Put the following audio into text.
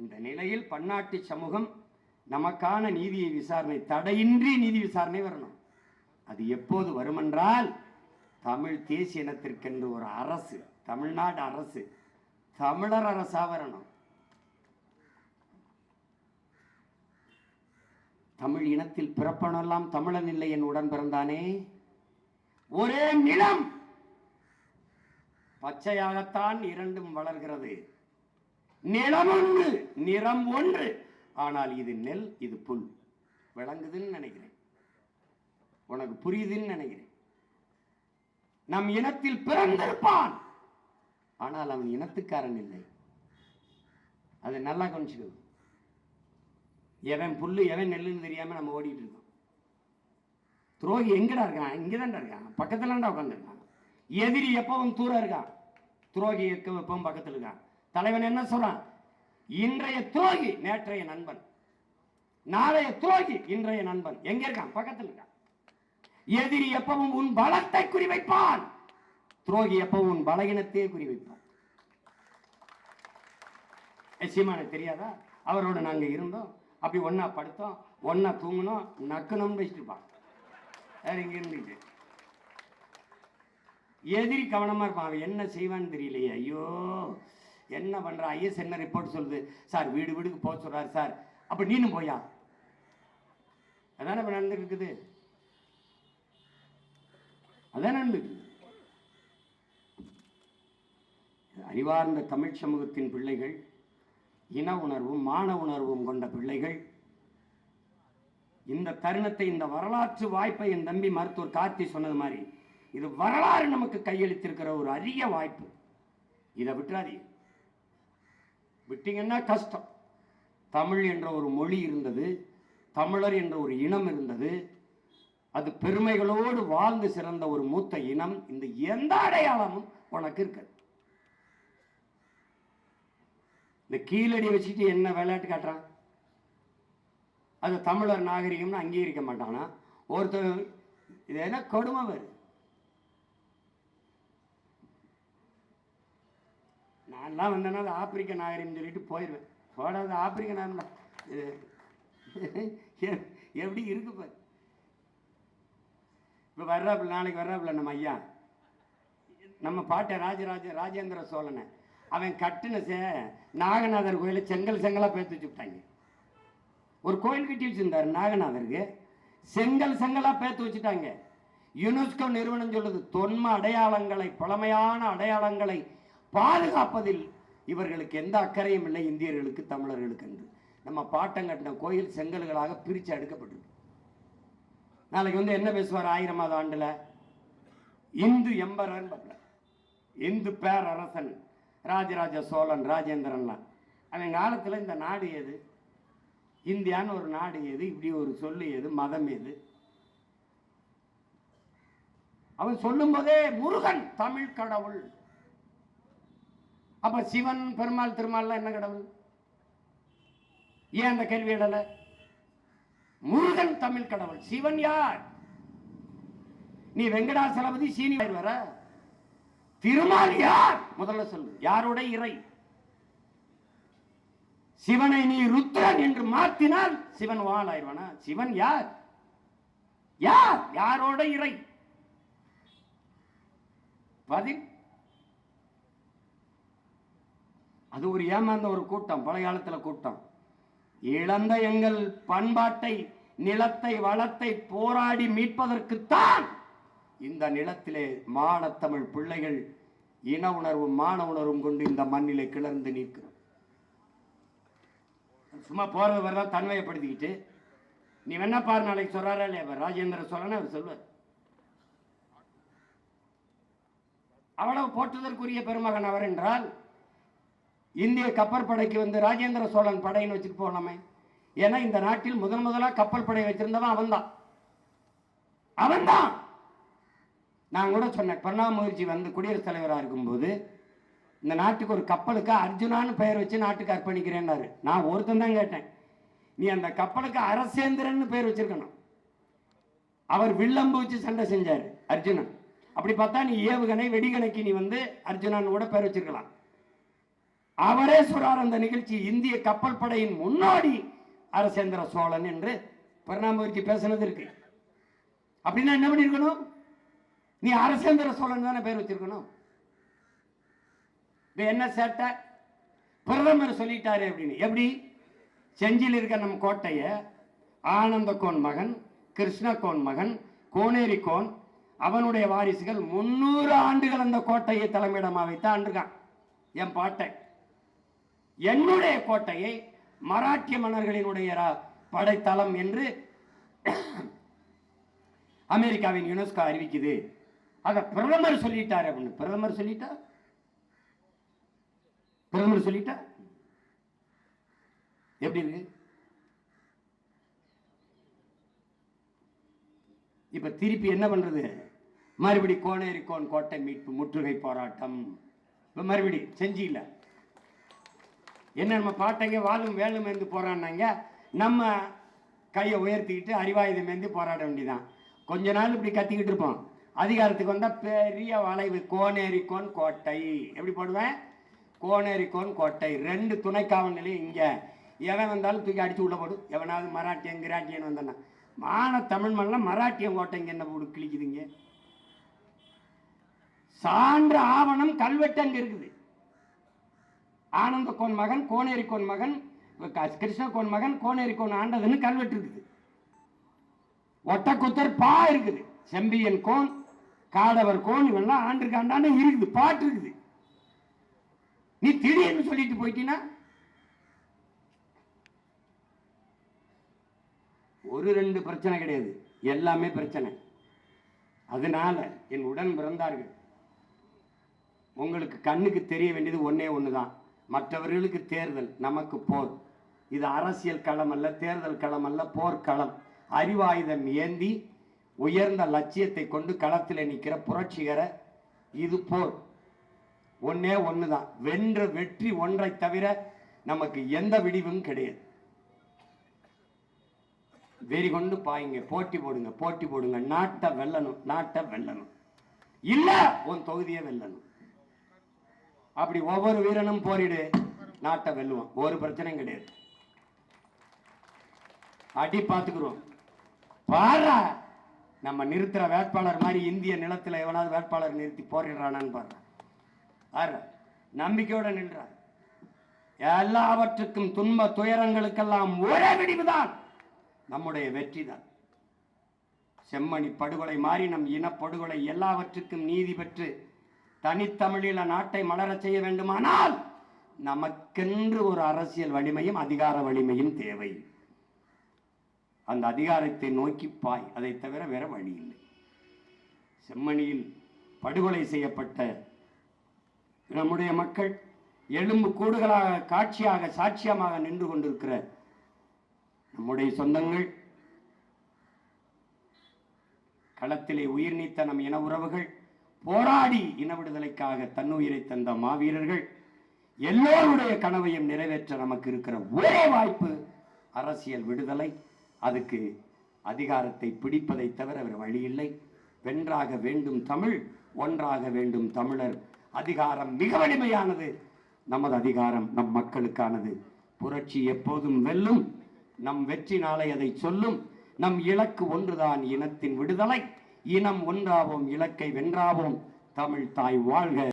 இந்த நிலையில் பன்னாட்டு சமூகம் நமக்கான நீதியை விசாரணை தடையின்றி நீதி விசாரணை வரணும். அது எப்போது வருமென்றால் தமிழ் தேசிய இனத்திற்கென்று ஒரு அரசு தமிழ்நாடு அரசு தமிழர் அரசா வரணும். தமிழ் இனத்தில் பிறப்பனெல்லாம் தமிழன் இல்லை என் உடன் பிறந்தானே? ஒரே நிலம் பச்சையாகத்தான் இரண்டும் வளர்கிறது. நிலம் ஒன்று நிறம் ஒன்று. ஆனால் இது நெல் இது புல். விளங்குதுன்னு நினைக்கிறேன். உனக்கு புரியுதுன்னு நினைக்கிறேன். நம் இனத்தில் பிறந்திருப்பான். ஆனால் அவன் இனத்துக்காரன் இல்லை. அது நல்லா கவனிச்சுக்கணும் எவன் புல்லு எவன் நெல்லுன்னு தெரியாம நம்ம ஓடிட்டு இருக்கோம். துரோகி எங்கடா இருக்கான்? இங்கதான்டா இருக்கான். பக்கத்துலடா உட்காந்துருக்கான் எதிரி எப்பவும் தூரம் இருக்கான். துரோகி எப்பவும் பக்கத்துல இருக்கான். தலைவன் என்ன சொல்றான்? இன்றைய துரோகி நேற்றைய நண்பன். நாளைய துரோகி இன்றைய நண்பன். எங்க இருக்கான்? பக்கத்துல இருக்கான். எதிரி எப்பவும் உன் பலத்தை குறிவைப்பான். துரோகி எப்பவும் உன் பலகீனத்தையே குறிவைப்பான். நிச்சயமான தெரியாதா? அவரோட நாங்க இருந்தோம். அப்படி ஒன்னா படுத்தோம். ஒன்னா தூங்கினோம். நக்கணும் வச்சுட்டு வேற இங்க இருந்துட்டு எதிரி கவனமா இருப்பான். அவன் என்ன செய்வான்னு தெரியலையே. ஐயோ என்ன பண்ணுறா ஐஎஸ் என்ன ரிப்போர்ட் சொல்லுது? சார் வீடு வீடுக்கு போக சொல்கிறார் சார். அப்போ நீனும் போயா? அதான் இப்போ நடந்துருக்குது அதான் நடந்துருக்குது அறிவார்ந்த தமிழ் சமூகத்தின் பிள்ளைகள் இன உணர்வும் மான உணர்வும் கொண்ட பிள்ளைகள் இந்த தருணத்தை இந்த வரலாற்று வாய்ப்பை என் தம்பி மருத்துவர் கார்த்தி சொன்னது மாதிரி இது வரலாறு நமக்கு கையளித்திருக்கிற ஒரு அரிய வாய்ப்பு. இதை விட்டுறாதீங்க. விட்டீங்கன்னா கஷ்டம். தமிழ் என்ற ஒரு மொழி இருந்தது தமிழர் என்ற ஒரு இனம் இருந்தது அது பெருமைகளோடு வாழ்ந்து சிறந்த ஒரு மூத்த இனம் இந்த எந்த அடையாளமும் உனக்கு இருக்காது. இந்த கீழடி வச்சுட்டு என்ன விளையாட்டு காட்டுறான்? அது தமிழர் நாகரிகம்னு அங்கீகரிக்க மாட்டானா? ஒருத்தர் இது என்ன கொடுமை வருது நான்லாம் வந்தேன்னா அது ஆப்பிரிக்க நாகரின்னு சொல்லிட்டு போயிடுவேன் போடாது ஆப்பிரிக்க நாகரில் எப்படி இருக்கு பாரு. இப்போ வர்றாப்புல நாளைக்கு வர்றாப்புல நம்ம ஐயா. நம்ம பாட்டை ராஜராஜ ராஜேந்திர சோழனை. அவன் கட்டுன சே நாகநாதர் கோயிலை செங்கல் செங்கலாக பேத்து வச்சு விட்டாங்க. ஒரு கோயில் கட்டி வச்சுருந்தார் நாகநாதருக்கு. செங்கல் செங்கலாக பேத்து வச்சுட்டாங்க. யுனெஸ்கோ நிறுவனம் சொல்லுது தொன்ம அடையாளங்களை பழமையான அடையாளங்களை பாதுகாப்பதில் இவர்களுக்கு எந்த அக்கறையும் இல்லை இந்தியர்களுக்கு தமிழர்களுக்கு என்று. நம்ம பாட்டம் கட்டின கோயில் செங்கல்களாக பிரித்து அடுக்கப்பட்டிருக்கு. நாளைக்கு வந்து என்ன பேசுவார் ஆயிரமாவது ஆண்டில்? இந்து எம்பரன் இந்து பேரரசன் ராஜராஜ சோழன் ராஜேந்திரன்லாம். அவன் காலத்தில் இந்த நாடு எது? இந்தியான்னு ஒரு நாடு எது? இப்படி ஒரு சொல்லு எது? மதம் எது? அவன் சொல்லும் போதே முருகன் தமிழ் கடவுள். அப்ப சிவன் பெருமாள் திருமால்லாம் என்ன கடவுள்? ஏன் அந்த கேள்வி இடல முருகன் தமிழ் கடவுள். சிவன் யார்? நீ வெங்கடாசலபதி சீனி வர. திருமால் யார்? முதல்ல சொல்லு. யாரோட இறை? சிவனை நீ ருத்ரன் என்று மாத்தினால் சிவன் வாழாயிருவனா சிவன் யார்? யார்? யாரோட இறை? பதில் அது ஒரு ஏமாந்த ஒரு கூட்டம் பழைய காலத்துல கூட்டம். இழந்த எங்கள் பண்பாட்டை நிலத்தை வளத்தை போராடி மீட்பதற்குத்தான் இந்த நிலத்திலே மானத்தமிழ் பிள்ளைகள் இன உணர்வும் மான உணர்வும் கொண்டு இந்த மண்ணிலே கிளர்ந்து நிற்கிறோம். சும்மா போறது வரதான் தன்மையப்படுத்திக்கிட்டு நீ வேணா பாரு நாளைக்கு சொல்றாரா இல்லையா? ராஜேந்திர சோழன் அவர் சொல்வார். அவ்வளவு போற்றுதற்குரிய பெருமகன் அவர் என்றால் இந்திய கப்பற்படைக்கு வந்து ராஜேந்திர சோழன் படைன்னு வச்சுட்டு போனோமே ஏன்னா இந்த நாட்டில் முதன் முதலாக கப்பல் படை வச்சிருந்தவன் அவன்தான். அவன்தான்! நான் கூட சொன்னேன் பிரணாப் முகர்ஜி வந்து குடியரசுத் தலைவராக இருக்கும்போது இந்த நாட்டுக்கு ஒரு கப்பலுக்கு அர்ஜுனான்னு பெயர் வச்சு நாட்டுக்கு அர்ப்பணிக்கிறேன்னாரு. நான் ஒருத்தன் தான் கேட்டேன் நீ அந்த கப்பலுக்கு அரசேந்திரன் பேர் வச்சிருக்கணும். அவர் வில்லம்பு வச்சு சண்டை செஞ்சார் அர்ஜுனன். அப்படி பார்த்தா நீ ஏவுகணை வெடிகணைக்கு நீ வந்து அர்ஜுனான்னு கூட பேர் வச்சிருக்கலாம். அவரே சொல்றார் அந்த நிகழ்ச்சி இந்திய கப்பல் படையின் முன்னோடி அரசேந்திர சோழன் என்று பரிணாமூர்த்தி பேசுனது இருக்கு. அப்படின்னா என்ன பண்ணிருக்கணும்? நீ அரசேந்திர சோழன் தானே பேர் வச்சிருக்கணும். இப்ப என்ன சேட்டை? பிரதமர் சொல்லிட்டாரு அப்படின்னு. எப்படி? செஞ்சியில் இருக்க நம் கோட்டைய ஆனந்த கோன் மகன் கிருஷ்ணகோன் மகன் கோனேரி கோன் அவனுடைய வாரிசுகள் முன்னூறு ஆண்டுகள் அந்த கோட்டையை தலைமையிடமாக வைத்தான் இருக்கான். என் பாட்டை. என்னுடைய கோட்டையை மராட்டிய மன்னர்களினுடைய ரா- படைத்தளம் என்று அமெரிக்காவின் யுனெஸ்கோ அறிவிக்குது. அதை பிரதமர் சொல்லிட்டார் அப்படின்னு. பிரதமர் சொல்லிட்டா? பிரதமர் சொல்லிட்டா? எப்படி இருக்கு? இப்ப திருப்பி என்ன பண்றது? மறுபடி கோனேரி கோன் கோட்டை மீட்பு முற்றுகை போராட்டம். இப்ப மறுபடி செஞ்சியில. என்ன நம்ம பாட்டைங்க வாழும் வேலும் என்று போராடினாங்க. நம்ம கையை உயர்த்திக்கிட்டு அறிவாயுதம் ஏந்தி போராட வேண்டியதான் கொஞ்ச நாள் இப்படி கத்திக்கிட்டு இருப்போம். அதிகாரத்துக்கு வந்தால் பெரிய வளைவு கோனேரி கோன் கோட்டை. எப்படி போடுவேன்? கோனேரி கோன் கோட்டை. ரெண்டு துணை காவல் நிலையம் இங்கே. எவன் வந்தாலும் தூக்கி அடித்து உள்ள போடு. எவனாவது மராட்டியன் கிராட்டியன் வந்தானா மான தமிழ் மண்ணில் மராட்டியன் கோட்டைங்க என்ன போடு கிழிக்குதுங்க. சான்று ஆவணம் கல்வெட்டு அங்கே இருக்குது. ஆனந்த கோன் மகன் கோனேரி கோன் மகன் கிருஷ்ண கோன் மகன் கோனேரி கோன் ஆண்டதுன்னு கல்வெட்டு இருக்குது. ஒட்டக்குத்தர் பா இருக்குது. செம்பியன் கோன் காடவர் கோன் இவெல்லாம் ஆண்டுக்கு ஆண்டாண்டு இருக்குது பாட்டு இருக்குது. நீ திடீர்னு சொல்லிட்டு போயிட்டீன்னா? ஒரு ரெண்டு பிரச்சனை கிடையாது. எல்லாமே பிரச்சனை. அதனால என் உடன் பிறந்தார்கள். உங்களுக்கு கண்ணுக்கு தெரிய வேண்டியது ஒன்றே ஒன்று தான் மற்றவர்களுக்கு தேர்தல் நமக்கு போர். இது அரசியல் களம் அல்ல தேர்தல் களம் அல்ல போர்க்களம் அறிவாயுதம் ஏந்தி உயர்ந்த லட்சியத்தை கொண்டு களத்தில் நிற்கிற புரட்சிகர இது போர். ஒன்றே ஒன்று தான் வென்ற வெற்றி ஒன்றை தவிர நமக்கு எந்த விடிவும் கிடையாது. வெறி கொண்டு பாயுங்க. போட்டி போடுங்க போட்டி போடுங்க. நாட்டை வெல்லணும் நாட்டை வெல்லணும். இல்ல உன் தொகுதியை வெல்லணும். அப்படி ஒவ்வொரு வீரனும் போரிடு நாட்டை வெல்லுவோம் ஒரு பிரச்சனையும் கிடையாது. அடி பார்த்துக்குறோம் பாரா நம்ம நிறுத்துற வேட்பாளர் மாதிரி இந்திய நிலத்தில் எவனாவது வேட்பாளர் நிறுத்தி போரிடுறானான்னு பாரு பாரு நம்பிக்கையோட நின்றா எல்லாவற்றுக்கும் துன்ப துயரங்களுக்கெல்லாம் ஒரே விடிவுதான். நம்முடைய வெற்றி தான் செம்மணி படுகொலை மாறி நம் இனப்படுகொலை எல்லாவற்றுக்கும் நீதி பெற்று தனித்தமிழில நாட்டை மலரச் செய்ய வேண்டுமானால் நமக்கென்று ஒரு அரசியல் வலிமையும் அதிகார வலிமையும் தேவை. அந்த அதிகாரத்தை நோக்கி பாய். அதை தவிர வேற வழி இல்லை. செம்மணியில் படுகொலை செய்யப்பட்ட நம்முடைய மக்கள் எலும்பு கூடுகளாக காட்சியாக சாட்சியமாக நின்று கொண்டிருக்கிற நம்முடைய சொந்தங்கள் களத்திலே உயிர் நீத்த நம் இன உறவுகள் போராடி இன விடுதலைக்காக தன்னுயிரை தந்த மாவீரர்கள் எல்லோருடைய கனவையும் நிறைவேற்ற நமக்கு இருக்கிற ஒரே வாய்ப்பு அரசியல் விடுதலை. அதுக்கு அதிகாரத்தை பிடிப்பதை தவிர வேறு வழியில்லை வென்றாக வேண்டும் தமிழ் ஒன்றாக வேண்டும் தமிழர். அதிகாரம் மிக வலிமையானது. நமது அதிகாரம் நம் மக்களுக்கானது. புரட்சி எப்போதும் வெல்லும். நம் வெற்றி நாளை அதை சொல்லும். நம் இலக்கு ஒன்றுதான் இனத்தின் விடுதலை. இனம் ஒன்றாவோம் இலக்கை வென்றாவோம் தமிழ் தாய் வாழ்க.